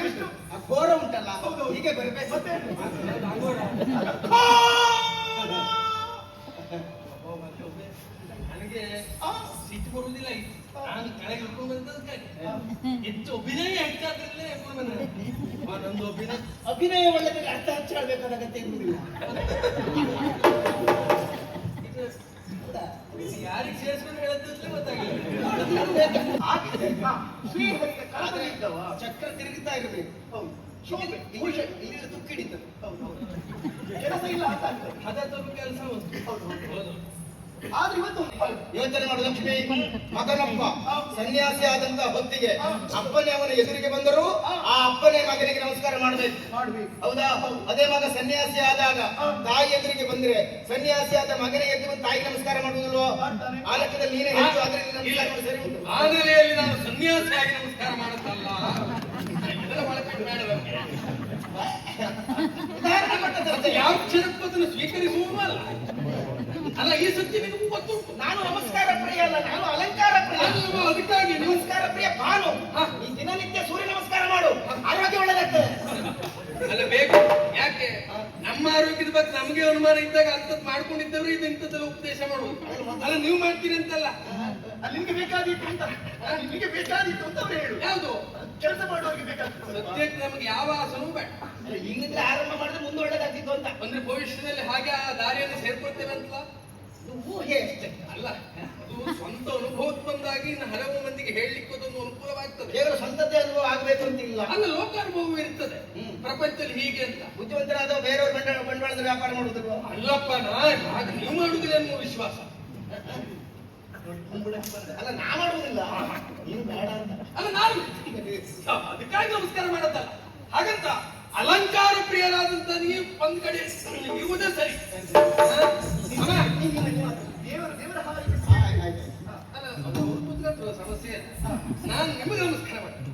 ಎಷ್ಟು ಘೋರ ಉಂಟಲ್ಲ. ಹೀಗೆ ಬರಬೇಕು ನನಗೆ ಸಿಟ್ಟು ಬರುವುದಿಲ್ಲ ನಾನು ಕೆಳಗೆ ಹಿಡ್ಕೊಂಡು ಹೆಚ್ಚು ಅಭಿನಯ ಹೆಚ್ಚಾದ್ರಲ್ಲೇ ಹಿಡ್ಕೊಂಡು ಬಂದೆ ನಂದು ಅಭಿನಯ ಅಭಿನಯ ಒಳ್ಳೆದ್ರೆ ಅರ್ಥ ಹಚ್ಚಾಡ್ಬೇಕಾದ ಅಗತ್ಯ ಇರುವುದಿಲ್ಲ ಯಾರಿಗೆ ಸೇರಿಸ್ಕೊಂಡು ಹೇಳತ್ತಂತಲೇ ಗೊತ್ತಾಗಿಲ್ಲ ಹಾಗೆ ಹಾ, ಶ್ರೀಹರಿಯ ಕಳಕಳಿದ್ದವ ಚಕ್ರ ತಿರುಗುತ್ತಾ ಇರಬೇಕು ಹೌದು ಇಲ್ಲಿ ಇಲ್ಲಿ ಇಲ್ಲಿ ಹೌದು ಕೆಲಸ ಇಲ್ಲ ಅಂತ ಹದ. ಕೆಲಸ ಹೌದು ಹೌದು. ಆದ್ರೆ ಇವತ್ತು ಯೋಚನೆ ಮಾಡು ಲಕ್ಷ್ಮಿ ಮಗನಪ್ಪ ಸನ್ಯಾಸಿ ಆದಂತ ಹೊತ್ತಿಗೆ ಅಪ್ಪನೇ ಅವನ ಎದುರಿಗೆ ಬಂದರು ಆ ಅಪ್ಪನೇ ಮಗನಿಗೆ ನಮಸ್ಕಾರ ಮಾಡಬೇಕು. ಹೌದಾ? ಅದೇ ಮಗ ಸನ್ಯಾಸಿ ಆದಾಗ ತಾಯಿ ಎದುರಿಗೆ ಬಂದ್ರೆ ಸನ್ಯಾಸಿ ಆದ ಮಗನಿಗೆ ಎದ್ದು ಬಂದು ತಾಯಿ ನಮಸ್ಕಾರ ಮಾಡುವುದಿಲ್ವೋ? ಮಾಡ್ತಾನೆ. ಆ ಲೆಕ್ಕದಲ್ಲಿ ನೀನೇ ಹೆಚ್ಚು ಆದ್ರೆ ಸರಿ ಉಂಟು. ಆದರೆ ನಾನು ಸನ್ಯಾಸಿಯಾಗಿ ನಮಸ್ಕಾರ ಮಾಡುತ್ತಲ್ಲ. ಯಾವ ಕ್ಷಣಕ್ಕೂ ಅದನ್ನು ಸ್ವೀಕರಿಸುವವನು ಅಲ್ಲ ಈ ಸುದ್ದಿ ನಿನಗೂ ಗೊತ್ತುಂಟು ನಾನು ನಮಸ್ಕಾರ ಪ್ರಿಯ ಅಲ್ಲ ನಾನು ಅಲಂಕಾರ ಪ್ರಿಯ. ಅದಕ್ಕಾಗಿ ನಮಸ್ಕಾರ ಪ್ರಿಯ ಬಾನು. ಈ ದಿನನಿತ್ಯ ಸೂರ್ಯ ನಮಸ್ಕಾರ ಮಾಡು. ಆರೋಗ್ಯ ಒಳ್ಳೆದಾಗ್ತದೆ ಅಲ್ಲ ಬೇಕು. ಯಾಕೆ? ನಮ್ಮ ಆರೋಗ್ಯದ ಬಗ್ಗೆ ನಮಗೆ ಅನುಮಾನ ಇದ್ದಾಗ ಅಂತದ್ ಮಾಡ್ಕೊಂಡಿದ್ದವರು ಇದು ಇಂಥದ್ದೆಲ್ಲ ಉಪದೇಶ ಮಾಡುವುದು. ಅಲ್ಲ ನೀವು ಮಾಡ್ತೀರಿ ಅಂತಲ್ಲ. ನಿಮ್ಗೆ ಬೇಕಾದಿತ್ತು ಅಂತ. ನಿಮಗೆ ಬೇಕಾದಿತ್ತು ಅಂತ ಅವ್ರು ಹೇಳು ಯಾವುದು? ಕೆಲಸ ಮಾಡುವವರಿಗೆ ಬೇಕಾಗ್ತದೆ ಸದ್ಯಕ್ಕೆ ನಮಗೆ ಯಾವ ಆಸನೂ ಬೇಡ. ಈಗಿಂದಲೇ ಆರಂಭ ಮಾಡಿದ್ರೆ ಮುಂದೆ ಒಳ್ಳೆದಾಗ್ತಿತ್ತು ಅಂತ. ಅಂದ್ರೆ ಭವಿಷ್ಯದಲ್ಲಿ ಹಾಗೆ ಆ ದಾರಿಯನ್ನು ಸೇರ್ಕೊಳ್ತೇವೆ ಅಂತಲ್ಲ ಇದು ಊಹೆ ಅಷ್ಟೇ ಅಲ್ಲ. ಅದು ಸ್ವಂತ ಅನುಭವಕ್ಕೆ ಬಂದಾಗಿ ಇನ್ನು ಹಲವು ಮಂದಿಗೆ ಹೇಳಲಿಕ್ಕೆ ಅದೊಂದು ಅನುಕೂಲವಾಗ್ತದೆ. ಕೇವಲ ಸ್ವಂತದ್ದೇ ಅನುಭವ ಆಗಬೇಕು ಅಂತ ಇಲ್ಲ. ಅಲ್ಲ ಲೋಕಾನುಭವ ಇರ್ತದೆ. ಹ್ಮ್. ಪ್ರಪಂಚದಲ್ಲಿ ಹೀಗೆ ಅಂತ. ಬುದ್ಧಿವಂತರಾದ ಬೇರೆಯವ್ರ ಬಂಡವಾಳ ಬಂಡವಾಳದ ವ್ಯಾಪಾರ ಮಾಡುದಿಲ್ಲ ಅಲ್ಲಪ್ಪ ನಾನು ನೀವು ಮಾಡುವುದಿಲ್ಲ ಅನ್ನೋ ವಿಶ್ವಾಸ. ಅಲ್ಲ ನಾ ಮಾಡುವುದಿಲ್ಲ. ನೀನು ಬೇಡ ಅಂತ. ಅಲ್ಲ ನಾನು ಅದಕ್ಕಾಗಿ ನಮಸ್ಕಾರ ಮಾಡತ್ತಲ್ಲ ಹಾಗಂತ ಅಲಂಕಾರ ಪ್ರಿಯರಾದಂತ ನೀವು ಒಂದ್ ಕಡೆ ಇರುವುದೇ ಸರಿ. ಸಮಸ್ಯೆ. ನಾನು ನಿಮಗೆ ನಮಸ್ಕಾರ ಮಾಡ್ತೀನಿ.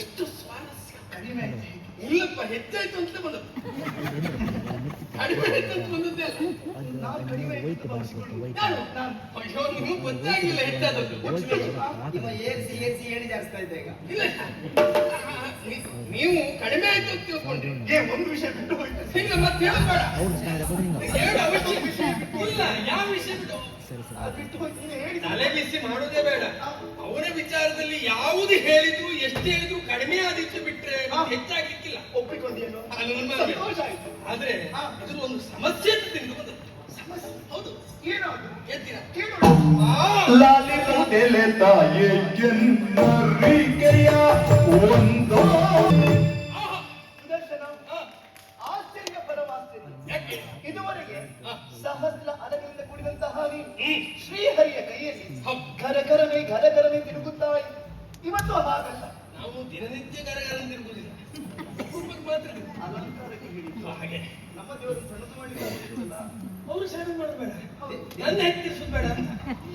ಎಷ್ಟು ಸ್ವಾರಸ್ಯ. ಕಡಿಮೆ ಆಯ್ತು ಇಲ್ಲಪ್ಪ ಹೆಚ್ಚಾಯ್ತು ಅಂತ ಬಂದದ್ದು. ಕಡಿಮೆ ಆಯ್ತು ಅಂತ ಬಂದದ್ದೇ ಅಲ್ಲ. ನಾನು ಕಡಿಮೆ ಆಯ್ತು ನಾನು. ಅಯ್ಯೋ ನಿಮಗೆ ಗೊತ್ತಾಗಿಲ್ಲ ಹೆಚ್ಚಾದದ್ದು. ಇವ ಏರಿಸಿ ಏರಿಸಿ ಏಣಿ ಜಾಸ್ತಾ ಇದ್ದ ಈಗ. ಇಲ್ಲ. ನೀವು ಕಡಿಮೆ ಆಯ್ತು ಅಂತ ತಿಳ್ಕೊಂಡ್ರಿ. ಏ ಒಂದು ವಿಷಯ ಬಿಟ್ಟು ಹೋಯ್ತು. ಇಲ್ಲ ಮತ್ತೆ ಹೇಳಬೇಡ ಹೇಳು ಅವಶ್ಯ ಇಲ್ಲ. ಯಾವ ವಿಷಯ ಬಿಡು. ಬಿಟ್ಟು ನೀನು ತಲೆ ಬಿಸಿ ಮಾಡೋದೇ ಬೇಡ. ಅವನ ವಿಚಾರದಲ್ಲಿ ಯಾವುದು ಹೇಳಿದ್ರು ಎಷ್ಟು ಹೇಳಿದ್ರು ಕಡಿಮೆ ಆದಿತ್ತು ಬಿಟ್ರೆ ಹೆಚ್ಚಾಗಿಕ್ಕಿಲ್ಲ. ಒಪ್ಪಿಕೊಂಡಿಯಲ್ಲ? ಸಂತೋಷ ಆಯ್ತು. ಆದ್ರೆ ಹಾ. ಒಂದು ಸಮಸ್ಯೆ ಅಂತ ತಿಂದು ಬಂದದ್ದು. ಸಮಸ್ಯೆ? ಹೌದು. ಏನು ತಾಯಿ ಒಂದೋ ದಿನನಿತ್ಯ ಕಾರ್ಯಗಾರ ತಿರುಗುದಿಲ್ಲ ಅಪರೂಪಕ್ಕೆ ಮಾತ್ರ ಅಲಂಕಾರಕ್ಕೆ ಹಾಗೆ. ನಮ್ಮ ದೇವರು ಸಣ್ಣದು ಮಾಡಿಲ್ಲ ಅವರು ಸೇವೆ ಮಾಡಬೇಡ. ಹೌದು. ನನ್ನ ಹೆಚ್ಚಿಸೋದು ಬೇಡ ಅಂತ.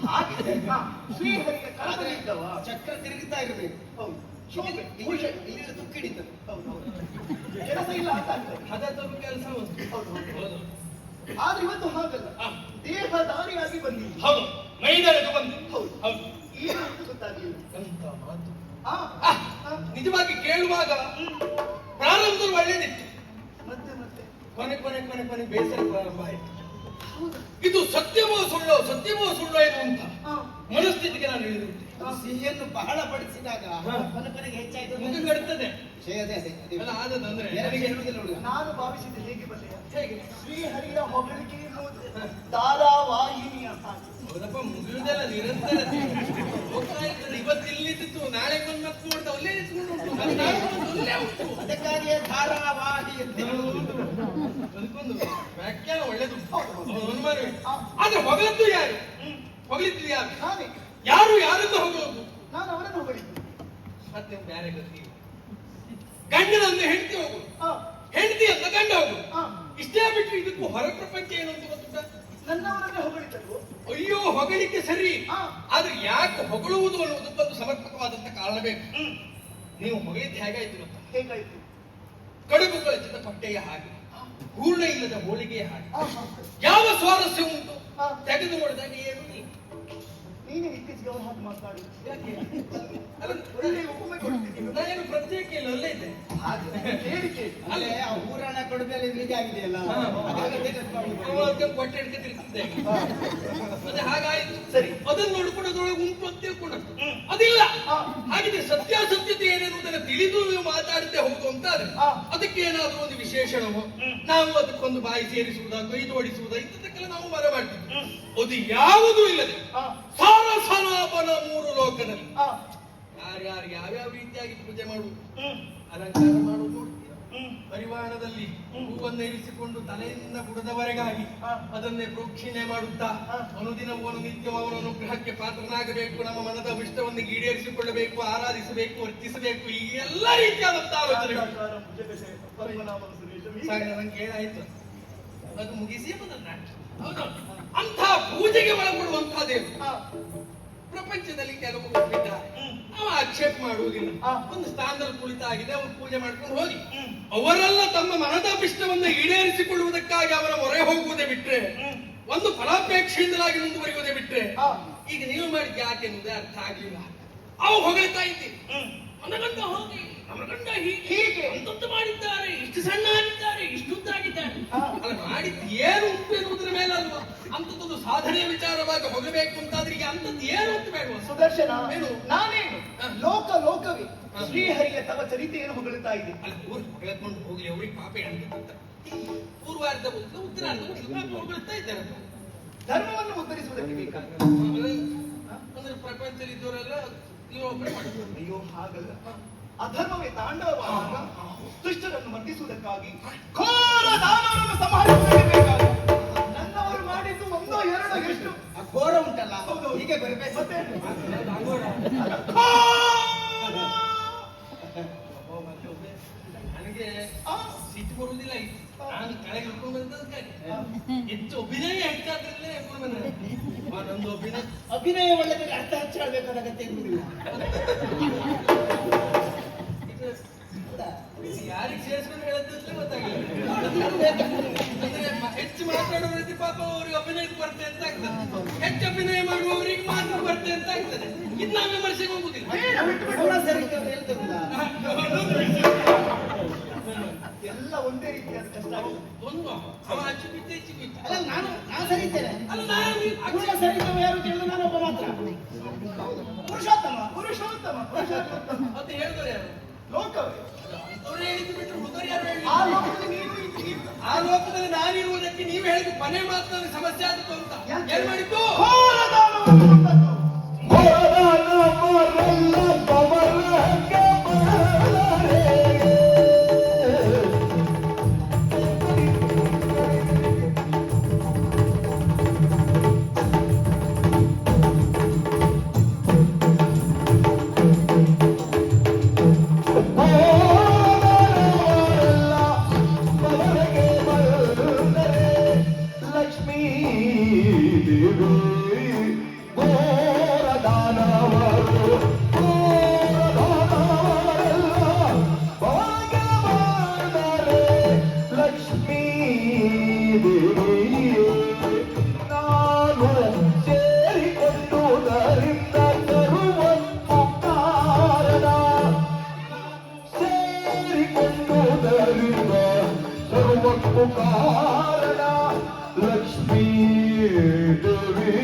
ಹಾಗೆ ಹಾ, ಶ್ರೀಹರಿಯ ಕಳಕಳಿದ್ದವ ಚಕ್ರ ತಿರುಗುತ್ತಾ ಇರಬೇಕು. ಹೌದು. ಇಲ್ಲಿ ಇಲ್ಲಿ ಇಲ್ಲಿ ಹಿಡಿತದೆ ಹೌದು ಹೌದು. ಕೆಲಸ ಇಲ್ಲ ಅಂತ ಆಗ್ತದೆ. ಹದ ಕೆಲಸ ಹೌದು ಹೌದು. ಆದ್ರೆ ಇವತ್ತು ಹಾಗಲ್ಲ. ಹಾ. ದೇಹದಾರಿಯಾಗಿ ಬಂದಿಲ್ಲ ಹೌದು. ಮೈದಾನಕ್ಕೆ ಬಂದು ಹೌದು. ಹೌದು. ಏನು ಅಂತ ಗೊತ್ತಾಗಲಿಲ್ಲ. ಎಂತ ಮಾತು. ನಿಜವಾಗಿ ಕೇಳುವಾಗ ಪ್ರಾರಂಭದಲ್ಲಿ ಒಳ್ಳೇದಿತ್ತು. ಮತ್ತೆ ಮತ್ತೆ. ಕೊನೆ ಕೊನೆ ಕೊನೆ ಕೊನೆ ಬೇಸರ ಪ್ರಾರಂಭ ಆಯಿತು. ಇದು ಸತ್ಯವೋ ಸುಳ್ಳೋ ಸತ್ಯವೋ ಸುಳ್ಳೋ ಇದು ಅಂತ ಮನಸ್ಥಿತಿಗೆ ನಾನು ಅದು ಸಿಹಿಯನ್ನು ಬಹಳ ಪಡಿಸಿದಾಗ ಕೊನೆಗೆ ಹೆಚ್ಚಾಯ್ತು. ಹುಡುಗ ನಾನು ಭಾವಿಸಿದ್ದೆ ಹೇಗೆ ಬಲ್ಲೆಯ ಹೇಗೆ? ಶ್ರೀಹರಿಯ ಹೊಗಳಿಕೆ ಎಂಬುದು ಧಾರಾವಾಹಿನಿಯ ಮುಗಿಯುವುದಲ್ಲ ನಿರಂತರ ಹೋಗ್ತಾಯಿರ್ತದೆ ಇವತ್ತು ಇಲ್ಲಿದ್ದು ನಾಳೆ ಬಂದು ಮತ್ತೆ ನೋಡ್ತಾ ಅಲ್ಲೇ ನಿಂತ್ಕೊಂಡು ಉಂಟು. ಅದಕ್ಕಾಗಿಯೇ ಧಾರಾವಾಹಿ ಅದಕ್ಕೊಂದು ವ್ಯಾಖ್ಯಾನ ಒಳ್ಳೇದು. ಅನುಮಾನವೇ ಆದ್ರೆ ಹೊಗಳದ್ದು ಯಾರು? ಹೊಗಳಿದ್ದು ಯಾರು? ಯಾರು ಯಾರನ್ನು ಹೋಗೋದು ನಾನು ಅವರನ್ನು ಹೊಗಳಿದ್ದು. ಮತ್ತೆ ಬೇರೆ ಗತಿ ಗಂಡನನ್ನು ಹೆಂಡತಿ ಹೋಗು. ಹಾ ಹೆಂಡತಿ ಅಂತ ಗಂಡ ಹೋಗು. ಆ, ಇಷ್ಟೇ ಬಿಟ್ಟು ಇದಕ್ಕೂ ಹೊರ ಪ್ರಪಂಚ ಏನು ಅಂತ ಗೊತ್ತುಂಟಾ? ನನ್ನವರನ್ನೇ ಹೊಗಳಿದ್ದಲ್ವು ಅಯ್ಯೋ ಹೊಗಳಿಕೆ ಸರಿ. ಆದ್ರೆ ಯಾಕೆ ಹೊಗಳುವುದು ಅನ್ನುವುದಕ್ಕೊಂದು ಸಮರ್ಪಕವಾದಂತ ಕಾರಣ ಬೇಕು? ನೀವು ಹೊಗಳಿದ್ದು ಹೇಗಾಯ್ತು ಗೊತ್ತಾ? ಹೇಗಾಯ್ತು? ಕಡುಬು ಕಳಚಿದ ಪಟ್ಟೆಯ ಹಾಗೆ ಹೂರ್ಣ ಇಲ್ಲದ ಹೋಳಿಗೆಯ ಹಾಗೆ. ಯಾವ ಸ್ವಾರಸ್ಯ ಉಂಟು. ತೆಗೆದು ನೋಡಿದಾಗ ಇತ್ತೀಚೆಗೆ ಅವ್ರ ಅಲ್ಲ ಇದ್ದೆ ಹಾಗೆ ಕೇಳಿಕೆ ಅಲ್ಲೇ ಆ ಸರಿ. ಅದನ್ನ ಅದಿಲ್ಲ ಹಾಗಿದೆ ಸತ್ಯಾಸತ್ಯತೆ ಏನೇನು ತಿಳಿದು ಮಾತಾಡದೆ ಹೋಗುದು ಅಂತ ಆದ್ರೆ ಹಾ. ಅದಕ್ಕೆ ಏನಾದ್ರೂ ಒಂದು ವಿಶೇಷಣವೋ ನಾವು ಅದಕ್ಕೊಂದು ಬಾಯಿ ಸೇರಿಸುವುದ ಕೈ ಓಡಿಸುವುದ ಇಂಥದಕ್ಕೆಲ್ಲ ನಾವು ಮರ ಮಾಡ್ತೀವಿ ಅದು ಯಾವುದೂ ಇಲ್ಲದೆ ಸಾರ ಸನಾಪನ ಮೂರು ಲೋಕದಲ್ಲಿ. ಯಾರ್ಯಾರು ಯಾವ್ಯಾವ ರೀತಿಯಾಗಿ ಪೂಜೆ ಮಾಡುವುದು ಅಲಂಕಾರ ಮಾಡುವುದು ಪರಿವಾರದಲ್ಲಿ ಹೂವನ್ನು ಇರಿಸಿಕೊಂಡು ತಲೆಯಿಂದ ಬುಡದವರೆಗಾಗಿ. ಅದನ್ನೇ ಪ್ರೋಕ್ಷಿಣೆ ಮಾಡುತ್ತಾ. ಅನುದಿನವೂ ನಿತ್ಯವೂ ಅವನ ಅನುಗ್ರಹಕ್ಕೆ ಪಾತ್ರನಾಗಬೇಕು ನಮ್ಮ ಮನದ ವಿಷ್ಟವನ್ನು ಈಡೇರಿಸಿಕೊಳ್ಳಬೇಕು ಆರಾಧಿಸಬೇಕು ವರ್ತಿಸಬೇಕು ಈ ಎಲ್ಲ ರೀತಿಯಾದಂತಹ ಆಲೋಚನೆ ಏನಾಯ್ತು? ಅದು ಮುಗಿಸಿ ಬಂದ ಅಂಥ ಪೂಜೆಗೆ ಒಳಪಡುವಂತಹ ದೇವರು. ಪ್ರಪಂಚದಲ್ಲಿ ಕೆಲವು ಇದ್ದಾರೆ ಅವ ಆಕ್ಷೇಪ ಮಾಡುವುದಿಲ್ಲ. ಒಂದು ಸ್ಥಾನದಲ್ಲಿ ಕುಳಿತ ಆಗಿದೆ ಅವರು ಪೂಜೆ ಮಾಡ್ಕೊಂಡು ಹೋಗಿ. ಅವರೆಲ್ಲ ತಮ್ಮ ಮನದ ಇಷ್ಟವನ್ನು ಈಡೇರಿಸಿಕೊಳ್ಳುವುದಕ್ಕಾಗಿ ಅವರ ಹೊರೆ ಹೋಗುವುದೇ ಬಿಟ್ರೆ. ಒಂದು ಫಲಾಪೇಕ್ಷೆಯಿಂದಲಾಗಿ ಮುಂದುವರಿಯುವುದೇ ಬಿಟ್ರೆ. ಈಗ ನೀವು ಮಾಡಿದ ಯಾಕೆ ಎನ್ನುವುದೇ ಅರ್ಥ ಆಗಲಿಲ್ಲ ಅವು ಹೊಗಳ್ತಾ ಇದ್ದೀವಿ ಹೋಗಿ ನಮ್ಮ ಗಂಡ ಹೀಗೆ ಅಂತಂತ ಅಂತದ್ದು ಮಾಡಿದ್ದಾರೆ. ಇಷ್ಟು ಸಣ್ಣ ಆಗಿದ್ದಾರೆ ಇಷ್ಟು ಉದ್ದಾಗಿದ್ದಾರೆ ಮಾಡಿದ್ ಅಲ್ಲ ಮಾಡಿದ್ದು ಏನು ಉಂಟು ಎನ್ನುವುದರ ಮೇಲೆ ಅಲ್ವಾ ಅಂತದ್ದೊಂದು ಸಾಧನೆಯ ವಿಚಾರವಾಗಿ ಹೋಗಬೇಕು ಅಂತಾದ್ರೆ ಈಗ ಅಂತದ್ದು ಏನು ಅಂತ ಬೇಡವಾ? ಸುದರ್ಶನ ಏನು? ನಾನೇನು? ಲೋಕ ಲೋಕವೇ. ಶ್ರೀಹರಿಯ ತವ ಚರಿತೆಯನ್ನು ಹೊಗಳುತ್ತಾ ಇದೆ ಅಲ್ಲಿ ಊರು ಬೆಳಕೊಂಡು ಹೋಗಲಿ ಅವ್ರಿಗೆ ಪಾಪ ಅಂತ. ಪೂರ್ವಾರ್ಧ ಬದಲು ಉತ್ತರಾರ್ಧ ಬದಲು ಹೊಗಳುತ್ತಾ ಇದ್ದಾರೆ. ಧರ್ಮವನ್ನು ಉತ್ತರಿಸುವುದಕ್ಕೆ ಬೇಕಾದ ಅಂದ್ರೆ ಪ್ರಪಂಚದಲ್ಲಿ ಇದ್ದವರೆಲ್ಲ ನೀವು ಅಯ್ಯೋ ಹಾಗಲ್ಲ. ಅಧರ್ಮವೇ ತಾಂಡವವಾದಾಗ ದುಷ್ಟರನ್ನು ಮಂಡಿಸುವುದಕ್ಕಾಗಿ ಘೋರ ದಾನವನ್ನು ಬೇಕಾಗಿ ನನ್ನವರು ಮಾಡಿದ್ದು ಒಂದೋ ಎರಡೋ ಎಷ್ಟು? ಆ ಘೋರ ಉಂಟಲ್ಲ. ಹೀಗೆ ಬರಬೇಕು. ಮತ್ತೆ? ನನಗೆ ಆ, ಸಿಟ್ಟು ಬರುವುದಿಲ್ಲ. ನಾನು ಕೆಳಗೆ ಇಳ್ಕೊಂಡು ಬಂದದಕ್ಕಾಗಿ ಹೆಚ್ಚು ಅಭಿನಯ ಹೆಚ್ಚಾದ್ರಲ್ಲೇ ಇಳ್ಕೊಂಡು ಬಂದೆ. ಆ, ನಂದು ಅಭಿನಯ ಅಭಿನಯ ಒಳ್ಳೆದಲ್ಲಿ ಅರ್ಥ ಹಚ್ಚಾಡ್ಬೇಕಾದ ಅಗತ್ಯ ಇರುವುದಿಲ್ಲ ಇದು ಯಾರಿಗೆ ಸೇರಿಸ್ಕೊಂಡು ಹೇಳೋದಂತಲೇ ಗೊತ್ತಾಗಿಲ್ಲ. ಹೆಚ್ಚು ಮಾತಾಡೋದ್ರಲ್ಲಿ ಪಾಪ ಅವ್ರಿಗೆ ಅಭಿನಯಕ್ಕೆ ಬರ್ತೆ ಅಂತ ಆಗ್ತದೆ. ಹೆಚ್ಚು ಅಭಿನಯ ಮಾಡುವವರಿಗೆ ಮಾತು ಬರ್ತೆ ಅಂತ ಆಗ್ತದೆ. ಇದು ನಾವು ವಿಮರ್ಶೆಗೆ ಹೋಗುದಿಲ್ಲ. ಎಲ್ಲ ಒಂದೇ ರೀತಿಯ ಕಷ್ಟ ಆಗಿದೆ. ಒಂದು. ಅವ ಅಚ್ಚು ಬಿದ್ದ ಹೆಚ್ಚು ಬಿದ್ದ. ಅಲ್ಲ ನಾನು ನಾನು ಸರಿ ಇದ್ದೇನೆ. ಅಲ್ಲ ನಾನು ಪೂರ್ಣ ಸರಿ ಇದ್ದವ ಯಾರು ಕೇಳಿದ್ರೆ ಒಬ್ಬ ಮಾತ್ರ. ಪುರುಷೋತ್ತಮ ಪುರುಷೋತ್ತಮ ಪುರುಷೋತ್ತಮ. ಅಂತ ಹೇಳಿದವರು ಯಾರು? ಲೋಕವೇ ಅಂತವ್ರು ಹೇಳಿದ್ದು ಬಿಟ್ಟು ಹುಡುಗರು ಯಾರು ಹೇಳಿದ್ರು? ಆ ಲೋಕದಲ್ಲಿ ನೀನು ಇದ್ದೀ. ಆ ಲೋಕದಲ್ಲಿ ನಾನಿರುವುದಕ್ಕೆ ನೀವು ಹೇಳಿದ ಮನೆ ಮಾತ್ರ ನನಗೆ ಸಮಸ್ಯೆ ಆಗುತ್ತೆ ಅಂತ ಯಾಕೆ? ಏನ್ ಮಾಡಿದ್ದು ಸೇರಿಕೊಂಡುದರಿಂದ ಸರ್ವಕ್ಕೂ ಕಾರಣ ಲಕ್ಷ್ಮೀ ದೇವಿ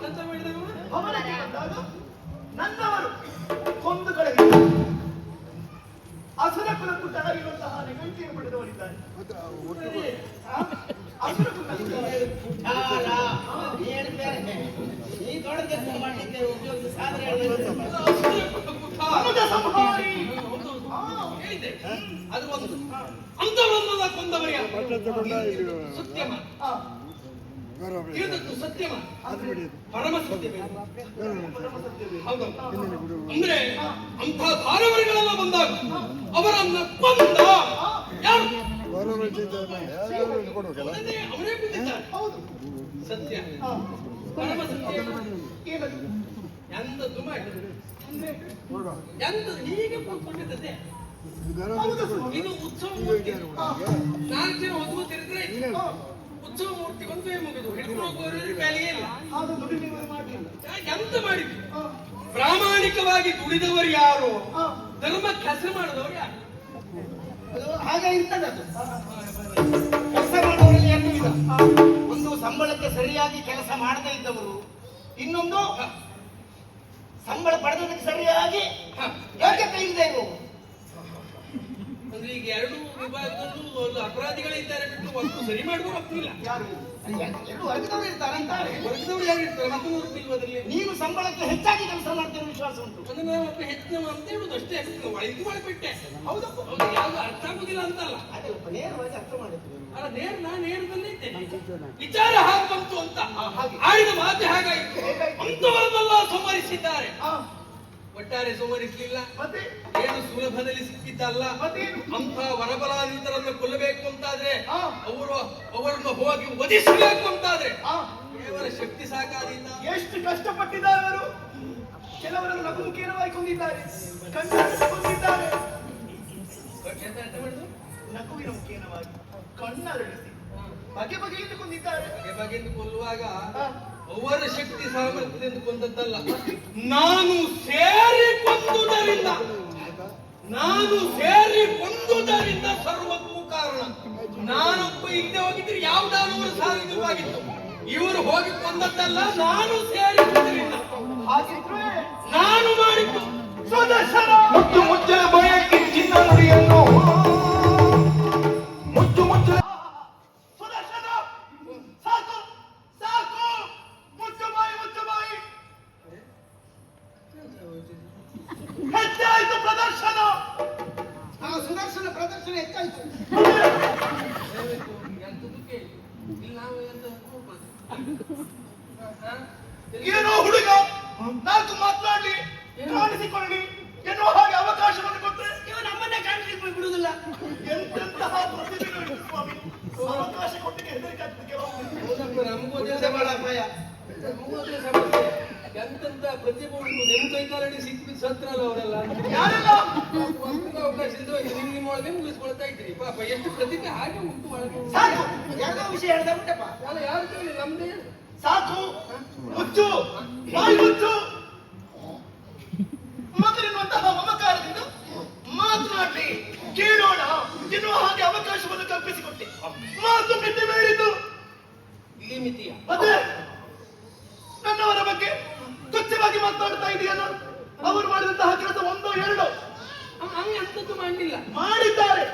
ಎಂತ ಮಾಡಿದವರು ಭವನಕ್ಕೆ ಬಂದಾಗ ನನ್ನವರು ಕೊಂದು ಕಡೆಗೆ ಅಸುರ ಕುಲಪುಟ್ಟರಾಗಿರುವಂತಹ ನಿಗಂಟಿಯನ್ನು ಪಡೆದವರಿದ್ದಾರೆ. ಆ? ಅಸುರ ಅದು ಒಂದು ಅಂತವರನ್ನೆಲ್ಲ ಕೊಂದವರಿಗೆ. ಸತ್ಯ ತಿಳಿದದ್ದು ಸತ್ಯವ. ಪರಮ ಸತ್ಯವೇ. ಅಂದ್ರೆ ಅಂಥ ದಾನವರುಗಳೆಲ್ಲ ಬಂದಾಗ ಅವರನ್ನ ಕೊಂದ ಯಾರು? ಅವರೇ ಸತ್ಯ. ಪರಮ ಸತ್ಯ. ಅಂತ ಮಾಡಿ. ಹೀಗೆ ಸ್ವಾಮಿ. ಇದು ಉತ್ಸವ ನಾಲ್ಕು ಜನ ಒದ್ಕೋತಿರಿದ್ರೆ ಉತ್ಸವ ಮೂರ್ತಿ ಒಂದೇ ಮುಗಿದು ಬೆಲೆಯೇ ಇಲ್ಲ ಅದು ದುಡ್ಡು ನೀವು ಮಾಡಲಿಲ್ಲ? ಎಂತ ಮಾಡಿದ್ವಿ ಪ್ರಾಮಾಣಿಕವಾಗಿ ದುಡಿದವರು ಯಾರು? ಧರ್ಮ ಕೆಲಸ ಮಾಡಿದವರು ಯಾರು? ಹಾಗೆ ಇರ್ತದೆ ಅದು. ಕೆಲಸ ಮಾಡುವವರಲ್ಲಿ ಎರಡು ವಿಧ ಒಂದು ಸಂಬಳಕ್ಕೆ ಸರಿಯಾಗಿ ಕೆಲಸ ಮಾಡದೇ ಇದ್ದವರು ಇನ್ನೊಂದು ಸಂಬಳ ಪಡೆದದಕ್ಕೆ ಸರಿಯಾಗಿ ಯಾಕೆ ಯೋಗ್ಯತೆ ಇಲ್ಲದೆ ಇರುವವರು ಅಂದ್ರೆ ಈಗ ಎರಡು ವಿಭಾಗದಲ್ಲೂ ಒಂದು ಅಪರಾಧಿಗಳಿದ್ದಾರೆ ಬಿಟ್ಟು ಒಂದು ಸರಿ ಮಾಡುವ ಎರಡು ವರ್ಗದವರು ಯಾರು ಇರ್ತಾರೆ? ನೀನು ಸಂಬಳಕ್ಕೆ ಹೆಚ್ಚಾಗಿ ಕೆಲಸ ಮಾಡ್ತೇನೆ ವಿಶ್ವಾಸ ಉಂಟು. ಅಂದ್ರೆ ನಾವು ಹೆಚ್ಚಿನ ಅಂತ ಹೇಳುದು ಅಷ್ಟೇ. ಇದು ಮಾಡಿಬಿಟ್ಟೆ ಹೌದಪ್ಪ. ಹೌದು ಯಾವ್ದು ಅರ್ಥ ಆಗುದಿಲ್ಲ ಅಂತಲ್ಲ ಅದೇ ನೇರವಾಗಿ ಅರ್ಥ ಮಾಡಿದ್ರು. ಅಲ್ಲ ನೇರ ನಾನು ನೇರದಲ್ಲಿ ಇದ್ದೇನೆ ವಿಚಾರ ಹಾಗೆ ಬಂತು ಅಂತ. ಆಡಿದ ಮಾತು ಹಾಗಾಯ್ತು. ಅಂತವರನ್ನೆಲ್ಲ ಸಂಹರಿಸಿದ್ದಾರೆ ಒಟ್ಟಾರೆ ಸೋಮರಿಸಲಿಲ್ಲ ಮತ್ತೆ? ಏನು ಸುಲಭದಲ್ಲಿ ಸಿಕ್ಕಿದ್ದಲ್ಲ ಮತ್ತೇನು? ಅಂಥ ವರಬಲಾನ್ವಿತರನ್ನು ಕೊಲ್ಲಬೇಕು ಅಂತಾದ್ರೆ. ಅವರು ಅವರನ್ನು ಹೋಗಿ ವಧಿಸಬೇಕು ಅಂತಾದ್ರೆ ಆ, ಕೇವಲ ಶಕ್ತಿ ಸಾಕಾದಿಲ್ಲ ಎಷ್ಟು ಕಷ್ಟಪಟ್ಟಿದ್ದಾರೆ ಅವರು? ಕೆಲವರನ್ನು ನಗುಮುಖೇನವಾಗಿ ಕೊಂದಿದ್ದಾರೆ. ಮಾಡಿದ್ರು? ನಗುವಿನ ಮುಖೇನವಾಗಿ ಕಣ್ಣರಳಿಸಿ ಬಗೆ ಬಗೆಯಿಂದ ಕೊಂದಿದ್ದಾರೆ. ಬಗೆ ಬಗೆಯಿಂದ ಕೊಲ್ಲುವಾಗ ಅವರ ಶಕ್ತಿ ಸಾಮರ್ಥ್ಯದಿಂದ ಕೊಂದದ್ದಲ್ಲ. ನಾನು ಸೇರಿ ಕೊಂದುದರಿಂದ ನಾನು ಸೇರಿ ಕೊಂದುದರಿಂದ ಸರ್ವಕ್ಕೂ ಕಾರಣ. ನಾನೊಬ್ಬ ಇಲ್ಲದೆ ಹೋಗಿದ್ರೆ ಯಾವ್ದಾದ್ರು ಸಾವಿರವಾಗಿತ್ತು ಇವರು ಹೋಗಿ ಕೊಂದದ್ದಲ್ಲ ನಾನು ಸೇರಿ ನಾನು ಮಾಡಿದ್ದು. ಮುಚ್ಚಲ ಬಯಕೆ ಚಿನ್ನ ನುಡಿಯನ್ನು ಪ್ರದರ್ಶನ ಹೆಚ್ಚಾಯ್ತು? ಏನೋ ಹುಡುಗ ನಾಲ್ಕು ಮಾತನಾಡ್ಲಿ ಕಾಣಿಸಿಕೊಳ್ಳಿ ಎನ್ನುವ ಹಾಗೆ ಅವಕಾಶವನ್ನು ಕೊಟ್ಟರೆ ಇವ ನಮ್ಮನ್ನೇ ಕಾಣಿಸ್ಲಿಕ್ಕೆ ಬಿಡುವುದಿಲ್ಲ ಎಂತೆಂತಹ ಪ್ರತಿಭೆಗಳು ಸ್ವಾಮಿ ಅವಕಾಶ ಕೊಟ್ಟಿಗೆ ಹೆದರಿಕೆ ಆಗ್ತದೆ ಕೆಲವೊಮ್ಮೆ ಹೌದಪ್ಪ, ನಮಗೂ ಅದೇ ಮುಂದೆ ಬಹಳ ಭಯ ನಮಗೂ ಅದೇ ಸಮಸ್ಯೆ. ಎಂತೆಂತ ಪ್ರತಿಭೆ ಉಂಟು ನಿಮ್ ಕೈ ಕಾಲಡಿ ಸಿಕ್ಕಿ ಸತ್ರಲ್ಲ ಅವರೆಲ್ಲ ಒಂದು ಅವಕಾಶ ಇದ್ದು ನಿಮ್ ನಿಮ್ಮ ಒಳಗೆ ಮುಗಿಸ್ಕೊಳ್ತಾ ಇದ್ದೀರಿ. ಪಾಪ ಎಷ್ಟು ಪ್ರತಿಭೆ ಹಾಗೆ ಉಂಟು ಒಳಗೆ ಸಾಕು ಎರಡೋ ವಿಷಯ ಹೇಳ್ದ ಬಿಟ್ಟಪ್ಪ. ಅಲ್ಲ ಯಾರು ಕೇಳಿ ನಮ್ದೇ ಸಾಕು ಹುಚ್ಚು ಬಾಯಿ ಹುಚ್ಚು. ಮಗನಿರುವಂತಹ ಮಮಕಾರದಿಂದ ಮಾತನಾಡಿ ಕೇಳೋಣ. ಎನ್ನುವ ಹಾಗೆ ಅವಕಾಶವನ್ನು ಕಲ್ಪಿಸಿಕೊಟ್ಟೆ. ಮಾತು ಬಿಟ್ಟು ಹೇಳಿದ್ದು ಇಲ್ಲಿ ಮಿತಿಯ ಅದೇ ನನ್ನವರ ಬಗ್ಗೆ ತುಚ್ಛವಾಗಿ ಮಾತಾಡ್ತಾ ಇದೆಯಲ್ಲ? ಅವರು ಮಾಡಿದಂತಹ ಕೆಲಸ ಒಂದೋ ಎರಡು? ಅಂತದ್ದು ಮಾಡಲಿಲ್ಲ. ಮಾಡಿದ್ದಾರೆ.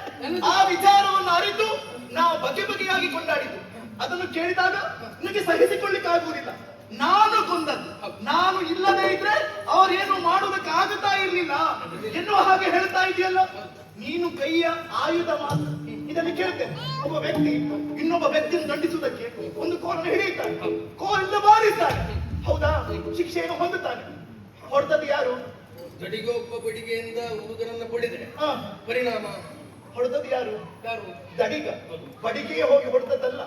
ಆ ವಿಚಾರವನ್ನು ಅರಿತು ನಾವು ಬಗೆ ಬಗೆಯಾಗಿ ಕೊಂಡಾಡಿದ್ದು ಅದನ್ನು ಕೇಳಿದಾಗ ನನಗೆ ಸಹಿಸಿಕೊಳ್ಳಿಕ್ಕೆ ಆಗುವುದಿಲ್ಲ. ನಾನು ಕೊಂದದ್ದು. ನಾನು ಇಲ್ಲದೆ ಇದ್ರೆ ಅವರೇನು ಮಾಡುವುದಕ್ಕೆ ಆಗುತ್ತಾ ಇರ್ಲಿಲ್ಲ ಎನ್ನುವ ಹಾಗೆ ಹೇಳ್ತಾ ಇದೆಯಲ್ಲ? ನೀನು ಕೈಯ ಆಯುಧ ಮಾತ್ರ. ಇದನ್ನು ಕೇಳ್ತೇನೆ. ಒಬ್ಬ ವ್ಯಕ್ತಿ ಇನ್ನೊಬ್ಬ ವ್ಯಕ್ತಿಯನ್ನು ದಂಡಿಸುವುದಕ್ಕೆ ಒಂದು ಕೋಲನ್ನು ಹಿಡಿಯುತ್ತಾರೆ ಕೋಲಿಂದ ಬಾರಿಸ್ತಾನೆ. ಹೌದಾ? ಶಿಕ್ಷೆಯನ್ನು ಹೊಂದುತ್ತಾನೆ. ಹೊಡೆದದ್ದು ಯಾರು? ಗಡಿಗೆ ಒಬ್ಬ ಬಡಿಗೆಯಿಂದ ಹುಡುಗರನ್ನ ಬಡಿದ್ರೆ ಪರಿಣಾಮ ಹೊಡೆದದ್ದು ಯಾರು? ಯಾರು? ದಡಿಗ ಬಡಿಗೆಗೆ ಹೋಗಿ ಹೊಡೆದದ್ದಲ್ಲ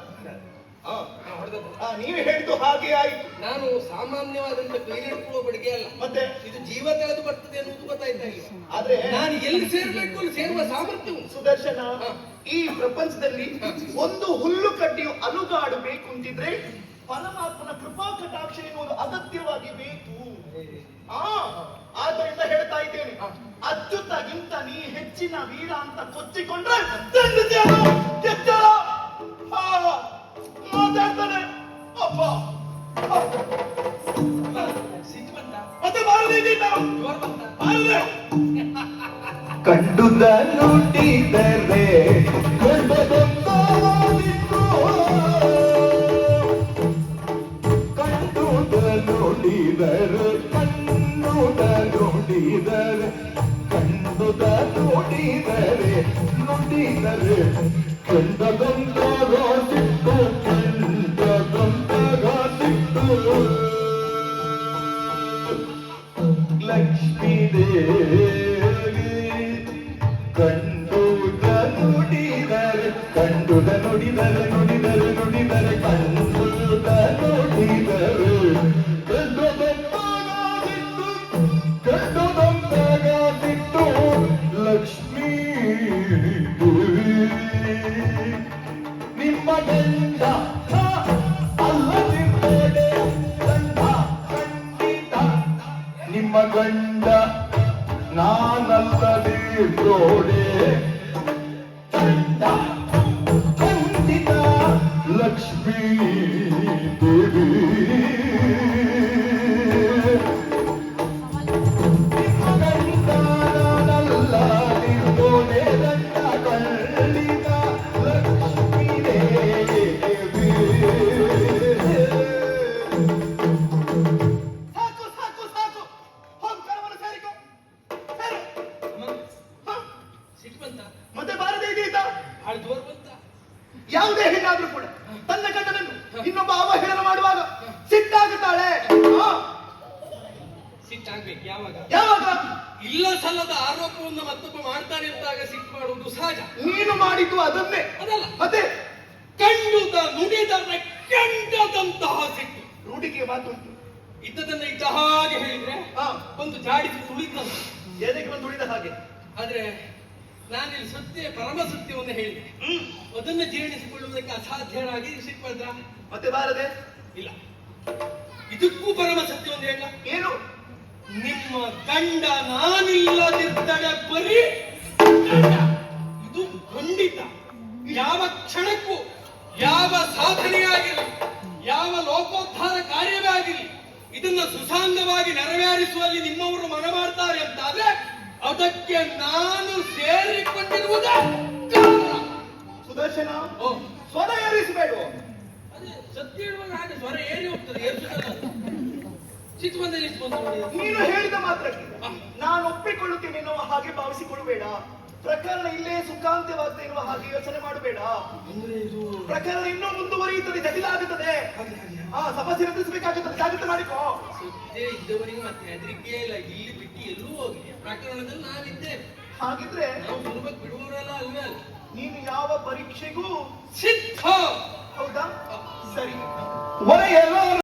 ನೀವು ಹೇಳಿದ್ದು ಹಾಗೆ ಆಯ್ತು. ನಾನು ಸಾಮಾನ್ಯವಾದಂತ ಕೈಲಿಟ್ಕೊಳ್ಳುವ ಬಡಿಗೆ ಅಲ್ಲ. ಮತ್ತೆ? ಇದು ಜೀವ ತೆಗೆದು ಬರ್ತದೆ ಅನ್ನೋದು ಗೊತ್ತಾಯ್ತಾ ಇಲ್ಲ. ಆದ್ರೆ ನಾನು ಎಲ್ಲಿ ಸೇರ್ಬೇಕು ಅಲ್ಲಿ ಸೇರುವ ಸಾಮರ್ಥ್ಯ ಸುದರ್ಶನ ಈ ಪ್ರಪಂಚದಲ್ಲಿ ಒಂದು ಹುಲ್ಲು ಕಡ್ಡಿಯು ಅಲುಗಾಡಬೇಕು ಅಂತಿದ್ರೆ ಪರಮಾತ್ಮನ ಕೃಪಾ ಕಟಾಕ್ಷ ಎನ್ನುವುದು ಅಗತ್ಯವಾಗಿ ಬೇಕು. ಆ ಆದ್ದರಿಂದ ಹೇಳ್ತಾ ಇದ್ದೇನೆ ಅತ್ಯುತ್ತಗಿಂತ ನೀ ಹೆಚ್ಚಿನ ವೀರ ಅಂತ ಕೊಚ್ಚಿಕೊಂಡ್ರೆ ಕಂಡು ಮಾತಾಡ್ತಾನೆ. ಅಪ್ಪ ಮತ್ತೆ ಕಂಡುದ ನುಡಿದರೆ ನುಡಿದರೆ ಕಂಡುದ ನೋಡಿದರೆ ನುಡಿದರೆ ಕಂಡದಂತ ನಿಮ್ಮ ಗಂಡ ನಾನಲ್ಲದೆ ತೋಡೆ ಲಕ್ಷ್ಮೀ ದೇವಿ. ಮತ್ತೆ ಬಾರದೇ ಇದೀತ ಭಾಳ ಜೋರ್ ಯಾವುದೇ ಹೆಣ್ಣಾದ್ರೂ ಕೂಡ ತನ್ನ ಗಂಡನನ್ನು ಇನ್ನೊಬ್ಬ ಅವಹೇಳನ ಮಾಡುವಾಗ ಸಿಟ್ಟಾಗುತ್ತಾಳೆ? ಸಿಟ್ಟಾಗ್ಬೇಕು. ಯಾವಾಗ? ಯಾವಾಗ? ಇಲ್ಲ ಸಲ್ಲದ ಆರೋಪವನ್ನು ಮತ್ತೊಬ್ಬ ಮಾಡ್ತಾನೆ ಅಂತಾಗ ಸಿಟ್ಟು ಮಾಡುವುದು ಸಹಜ. ನೀನು ಮಾಡಿದ್ದು ಅದನ್ನೇ. ಅದಲ್ಲ. ಮತ್ತೆ? ಕಂಡುದ ನುಡಿದ ಕಂಡದಂತಹ ಸಿಟ್ಟು. ರೂಢಿಗೆ ಮಾತುಂಟು ಇದ್ದದನ್ನ ಇದ್ದ ಹಾಗೆ ಹೇಳಿದ್ರೆ ಒಂದು ಜಾಡಿಸಿ ತುಳಿದ ಎದಕ್ಕೆ ಬಂದು ಉಳಿದ ಹಾಗೆ? ಆದ್ರೆ ನಾನಿಲ್ಲಿ ಸತ್ಯ ಪರಮ ಸತ್ಯವನ್ನು ಹೇಳಿದೆ. ಹ್ಮ್. ಅದನ್ನು ಜೀರ್ಣಿಸಿಕೊಳ್ಳುವುದಕ್ಕೆ ಅಸಾಧ್ಯರಾಗಿ ಸಿಕ್ಕಿದ್ರ? ಮತ್ತೆ ಬಾರದೆ? ಇಲ್ಲ. ಇದಕ್ಕೂ ಪರಮ ಸತ್ಯವನ್ನು ಹೇಳ. ಏನು? ನಿಮ್ಮ ಗಂಡ ನಾನಿಲ್ಲದಿದ್ದಳೆ ಬರೀ ಇದು ಖಂಡಿತ. ಯಾವ ಕ್ಷಣಕ್ಕೂ ಯಾವ ಸಾಧನೆಯಾಗಿರಲಿ ಯಾವ ಲೋಕೋದ್ಧಾರ ಕಾರ್ಯವೇ ಆಗಿರಲಿ ಇದನ್ನ ಸುಸಾಂಗವಾಗಿ ನೆರವೇರಿಸುವಲ್ಲಿ ನಿಮ್ಮವರು ಮನ ಮಾಡ್ತಾರೆ ಅಂತಾದ್ರೆ ಅದಕ್ಕೆ ನಾನು ಸೇರಿಕೊಂಡಿರುವುದೇ ಕಾರಣ. ಸುದರ್ಶನ ಓ, ಸ್ವರ ಏರಿಸಬೇಡ ಅದೇ ಸತ್ಯ ಹೇಳುವಾಗ ಹಾಗೆ ಸ್ವರ ಏರಿ ಹೋಗ್ತದೆ ನೋಡಿ. ನೀನು ಹೇಳಿದ ಮಾತ್ರಕ್ಕೆ ನಾನು ಒಪ್ಪಿಕೊಳ್ಳುತ್ತೇನೆ ಎನ್ನುವ ಹಾಗೆ ಭಾವಿಸಿಕೊಳ್ಳಬೇಡ. ಪ್ರಕರಣ ಇಲ್ಲೇ ಸುಖಾಂತ್ಯವಾಗದೆ ಇರುವ ಹಾಗೆ ಯೋಚನೆ ಮಾಡಬೇಡ. ಪ್ರಕರಣ ಇನ್ನೂ ಮುಂದುವರಿಯುತ್ತದೆ ಜಟಿಲ ಆಗುತ್ತದೆ ಹಾಗೆ ಹಾಗೆ. ಆ ಸಮಸ್ಯೆ ಎದುರಿಸಬೇಕಾಗುತ್ತದೆ ಜಾಗ್ರತೆ ಮಾಡಿಕೋ. ಸದ್ಯ ಇದ್ದವರಿಗೆ ಮತ್ತೆ ಹೆದರಿಕೆ ಇಲ್ಲ ಇಲ್ಲಿ ಎಲ್ಲೂ ಹೋಗಿ. ಪ್ರಕರಣದಲ್ಲಿ ನಾವಿದ್ದೇವೆ ಹಾಗಿದ್ರೆ ನಾವು ಸುಲಭಕ್ಕೆ ಬಿಡುವವರೆಲ್ಲ ಅಲ್ವೇ ನೀನು ಯಾವ ಪರೀಕ್ಷೆಗೂ ಸಿದ್ಧ! ಹೌದಾ? ಸರಿ. ಒರೆಯಲು